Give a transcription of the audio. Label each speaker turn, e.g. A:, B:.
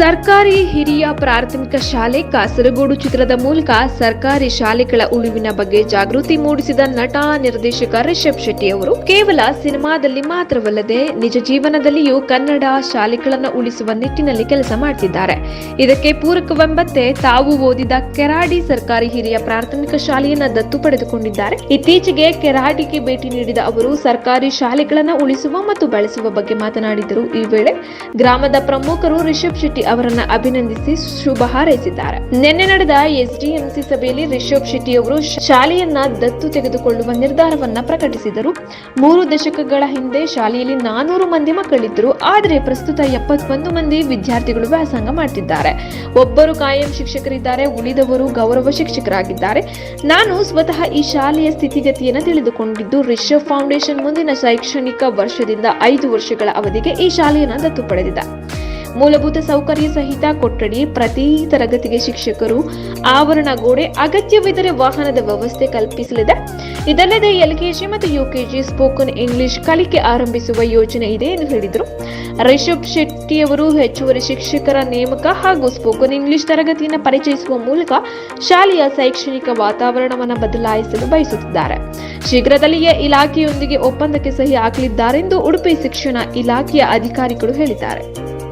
A: ಸರ್ಕಾರಿ ಹಿರಿಯ ಪ್ರಾಥಮಿಕ ಶಾಲೆ ಕಾಸರಗೋಡು ಚಿತ್ರದ ಮೂಲಕ ಸರ್ಕಾರಿ ಶಾಲೆಗಳ ಉಳಿವಿನ ಬಗ್ಗೆ ಜಾಗೃತಿ ಮೂಡಿಸಿದ ನಟ ನಿರ್ದೇಶಕ ರಿಷಬ್ ಶೆಟ್ಟಿ ಅವರು, ಕೇವಲ ಸಿನಿಮಾದಲ್ಲಿ ಮಾತ್ರವಲ್ಲದೆ ನಿಜ ಜೀವನದಲ್ಲಿಯೂ ಕನ್ನಡ ಶಾಲೆಗಳನ್ನು ಉಳಿಸುವ ನಿಟ್ಟಿನಲ್ಲಿ ಕೆಲಸ ಮಾಡುತ್ತಿದ್ದಾರೆ ಇದಕ್ಕೆ ಪೂರಕವೆಂಬಂತೆ ತಾವು ಓದಿದ ಕೆರಾಡಿ ಸರ್ಕಾರಿ ಹಿರಿಯ ಪ್ರಾಥಮಿಕ ಶಾಲೆಯನ್ನು ದತ್ತು ಪಡೆದುಕೊಂಡಿದ್ದಾರೆ. ಇತ್ತೀಚೆಗೆ ಕೆರಾಡಿಗೆ ಭೇಟಿ ನೀಡಿದ ಅವರು, ಸರ್ಕಾರಿ ಶಾಲೆಗಳನ್ನು ಉಳಿಸುವ ಮತ್ತು ಬೆಳೆಸುವ ಬಗ್ಗೆ ಮಾತನಾಡಿದರು. ಈ ವೇಳೆ ಗ್ರಾಮದ ಪ್ರಮುಖರು ರಿಷಬ್ ಶೆಟ್ಟಿ ಅವರನ್ನ ಅಭಿನಂದಿಸಿ ಶುಭ ಹಾರೈಸಿದ್ದಾರೆ. ನಿನ್ನೆ ನಡೆದ ಎಸ್ಡಿಎಂಸಿ ಸಭೆಯಲ್ಲಿ ರಿಷಬ್ ಶೆಟ್ಟಿ ಅವರು ಶಾಲೆಯನ್ನ ದತ್ತು ತೆಗೆದುಕೊಳ್ಳುವ ನಿರ್ಧಾರವನ್ನ ಪ್ರಕಟಿಸಿದರು. ಮೂರು ದಶಕಗಳ ಹಿಂದೆ ಶಾಲೆಯಲ್ಲಿ ನಾನೂರು ಮಂದಿ ಮಕ್ಕಳಿದ್ದರು. ಆದರೆ ಪ್ರಸ್ತುತ ಎಪ್ಪತ್ತೊಂದು ಮಂದಿ ವಿದ್ಯಾರ್ಥಿಗಳು ವ್ಯಾಸಂಗ ಮಾಡ್ತಿದ್ದಾರೆ. ಒಬ್ಬರು ಕಾಯಂ ಶಿಕ್ಷಕರಿದ್ದಾರೆ, ಉಳಿದವರು ಗೌರವ ಶಿಕ್ಷಕರಾಗಿದ್ದಾರೆ. ನಾನು ಸ್ವತಃ ಈ ಶಾಲೆಯ ಸ್ಥಿತಿಗತಿಯನ್ನು ತಿಳಿದುಕೊಂಡಿದ್ದು, ರಿಷಬ್ ಫೌಂಡೇಶನ್ ಮುಂದಿನ ಶೈಕ್ಷಣಿಕ ವರ್ಷದಿಂದ ಐದು ವರ್ಷಗಳ ಅವಧಿಗೆ ಈ ಶಾಲೆಯನ್ನು ದತ್ತು ಪಡೆದಿದೆ. ಮೂಲಭೂತ ಸೌಕರ್ಯ ಸಹಿತ ಕೊಠಡಿ ಪ್ರತಿ ತರಗತಿಗೆ ಶಿಕ್ಷಕರು ಆವರಣ ಗೋಡೆ ಅಗತ್ಯವಿದ್ದರೆ ವಾಹನದ ವ್ಯವಸ್ಥೆ ಕಲ್ಪಿಸಲಿದೆ. ಇದಲ್ಲದೆ ಎಲ್ಕೆಜಿ ಮತ್ತು ಯುಕೆಜಿ ಸ್ಪೋಕನ್ ಇಂಗ್ಲಿಷ್ ಕಲಿಕೆ ಆರಂಭಿಸುವ ಯೋಜನೆ ಇದೆ ಎಂದು ಹೇಳಿದರು. ರಿಷಬ್ ಶೆಟ್ಟಿಯವರು ಹೆಚ್ಚುವರಿ ಶಿಕ್ಷಕರ ನೇಮಕ ಹಾಗೂ ಸ್ಪೋಕನ್ ಇಂಗ್ಲಿಷ್ ತರಗತಿಯನ್ನು ಪರಿಚಯಿಸುವ ಮೂಲಕ ಶಾಲೆಯ ಶೈಕ್ಷಣಿಕ ವಾತಾವರಣವನ್ನು ಬದಲಾಯಿಸಲು ಬಯಸುತ್ತಿದ್ದಾರೆ. ಶೀಘ್ರದಲ್ಲಿಯೇ ಇಲಾಖೆಯೊಂದಿಗೆ ಒಪ್ಪಂದಕ್ಕೆ ಸಹಿ ಹಾಕಲಿದ್ದಾರೆಂದು ಉಡುಪಿ ಶಿಕ್ಷಣ ಇಲಾಖೆಯ ಅಧಿಕಾರಿಗಳು ಹೇಳಿದ್ದಾರೆ.